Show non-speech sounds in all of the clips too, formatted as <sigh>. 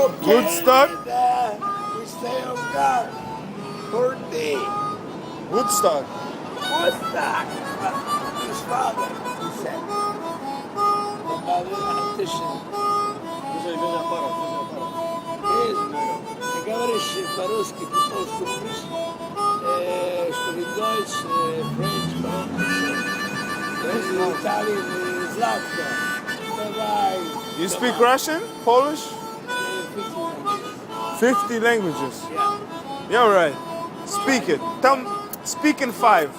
Woodstock? Canada, we stay on guard. Courtney, Woodstock. Woodstock. His father, he said. The mother, optician. Wyżej, wyżej aparat, wyżej aparat. Есть, ты говоришь по-русски, по-польски говоришь, э, что ли, Deutsch, э, French, по-английски, Italian, э, Zlatko. Давай. You speak Russian? Polish? Э, 50 50 languages. Yeah. Yeah, right. Speak it. Speak in five.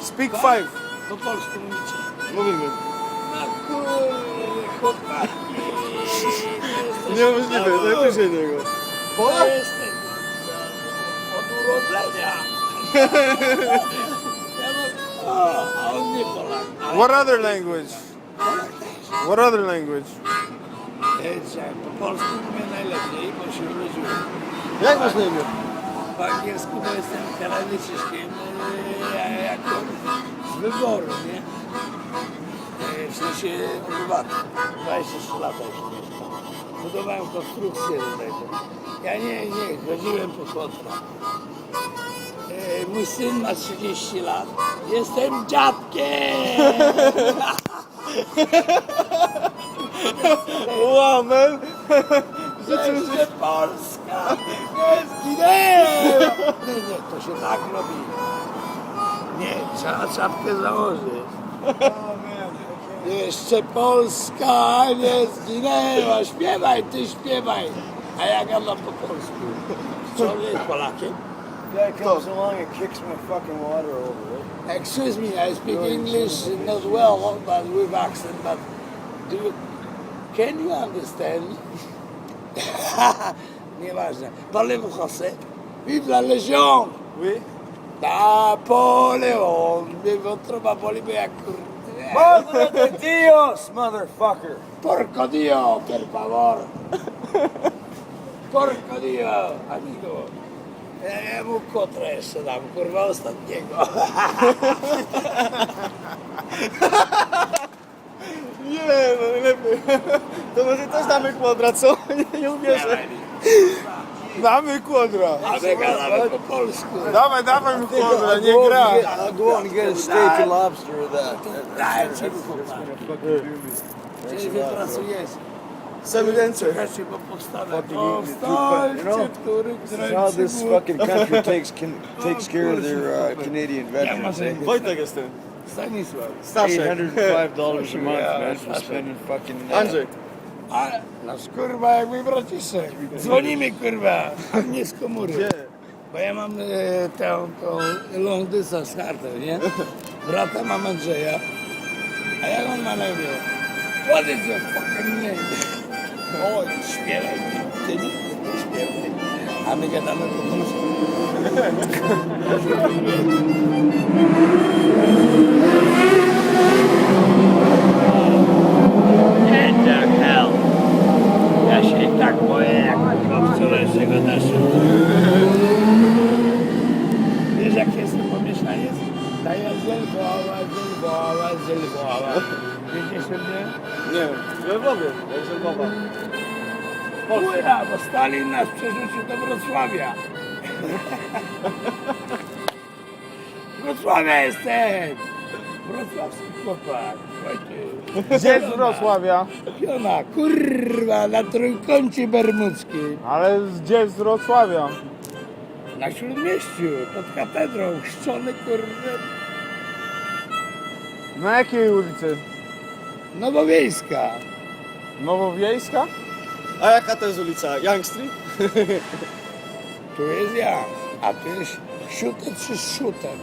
Speak five. Po polsku mówicie. Mówimy. No kurde, chłopaki. Niemożliwe, najwyżej tego. Ja jestem od urodzenia. Ja mam- O, a on nie Polak. What other language? What other language? Po polsku mówię najlepiej, bo się urodziłem. Jak masz na imię? Po angielsku bo jestem Kanadyjczykiem, e, jako z wyboru, nie? E, W sensie obywatel. 23 lata już. Budowałem konstrukcję tutaj. Ja nie, nie, chodziłem po kontrach. E, Mój syn ma 30 lat. Jestem dziadkiem! <laughs> Wow, man. Jeszcze Polska! Nie zginęła! Nie, nie, to się tak robi. Nie, trzeba czapkę założyć. Jeszcze Polska nie zginęła. Śpiewaj, ty śpiewaj. A ja gadam po polsku. Co nie jest Polakiem? Guy comes along and kicks my fucking water over, right? Excuse me, I speak English not well, but with accent, but do you, can you understand? <laughs> Nieważne. Parlez-vous français? Vive la Légion! Oui. Napoleon! Mnie wątroba boli, bo jak kurde... Madre de Dios, motherfucker! Porco Dio, per favor! Porco Dio, amigo! Ja, eh, eh, ja mu kotra jeszcze dam, kurwa, ostatniego. <laughs> Nie, no najlepiej. <laughs> To może też damy kwadrat, co? Nie, nie uwierzę. Damy kwadra. Gadamy po polsku. Dawaj, dawaj mi kwadra, nie gra. I'll go and get a steak and lobster or that. Chłopak. Gdzie wy pracujecie? Same ręce. Czekajcie, bo powstanę. Powstańcie, How this fucking country takes can, takes care of their uh, Canadian veterans. eh? Wojtek jestem. Stanisław. Staszek. $805 a month, man, for spending fucking... Uh, Andrzej. Ale nasz kurwa jak mój braciszek. Dzwonimy kurwa, a nie z komóry. Bo ja mam e, tę, tą long distance kartę, nie? Brata mam Andrzeja. A jak on ma na imię? What is your fucking name? O, śpiewaj, ty nie, nie śpiewaj. A my gadamy po polsku. <laughs> Nie, we Lwowie, jak z Lwowa. Kurwa, bo Stalin nas przerzucił do Wrocławia. <laughs> Wrocławia jestem! Wrocławski chłopak. Wojciech. Gdzie z Wrocławia? Piona, kurwa, na trójkącie bermudzkim. Ale gdzie z Wrocławia? Na Śródmieściu, pod katedrą, chrzczony, kurwa, Na jakiej ulicy? Nowowiejska. Nowowiejska? A jaka to jest ulica? Young Street? <laughs> Tu jest ja, a tu jest siutek czy szutek.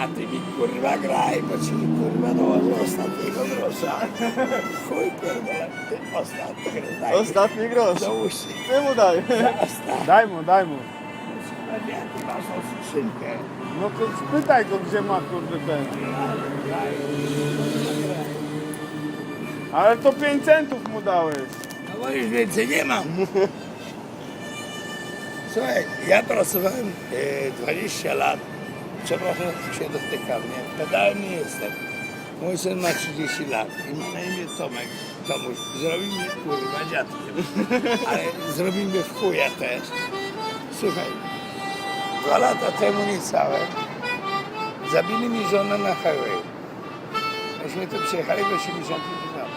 A ty mi kurwa graj, bo ci kurwa dołożę ostatniego grosza. <laughs> Chuj kurwa, ty ostatni. Ostatni grosz. Do uszy. Ty mu daj. <laughs> Zostaw. Daj mu, daj mu. Kurwa, jak ty masz skrzynkę? No to spytaj go, gdzie ma kurde ten. Graj. Ale to 5 centów mu dałeś. No bo już więcej nie mam. Słuchaj, ja pracowałem e, 20 lat, przepraszam, się dotykam, nie? Pedałem nie jestem. Mój syn ma 30 lat i ma na imię Tomek. Tomuś, zrobimy kurwa dziadkiem. Ale zrobimy w chuja też. Słuchaj, dwa lata temu niecałe zabili mi żonę na highway. Myśmy tu przyjechali do 70 km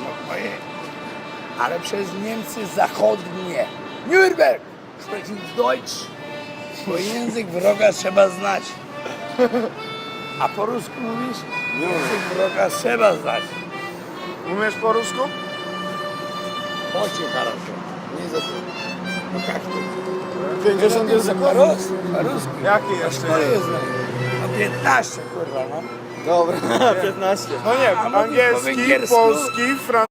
No moje, ale przez Niemcy zachodnie. Nürnberg! Sprechen Deutsch. Bo język wroga trzeba znać. A po rusku mówisz? Język wroga trzeba znać. Umiesz po rusku? Очень хорошо. Не забыл. Ну как ты? 50 języków? По-русски? По-русски? Jaki A jeszcze? szkoły jest No 15 kurwa no. Dobra, <laughs> 15. No nie, angielski, polski, francuski.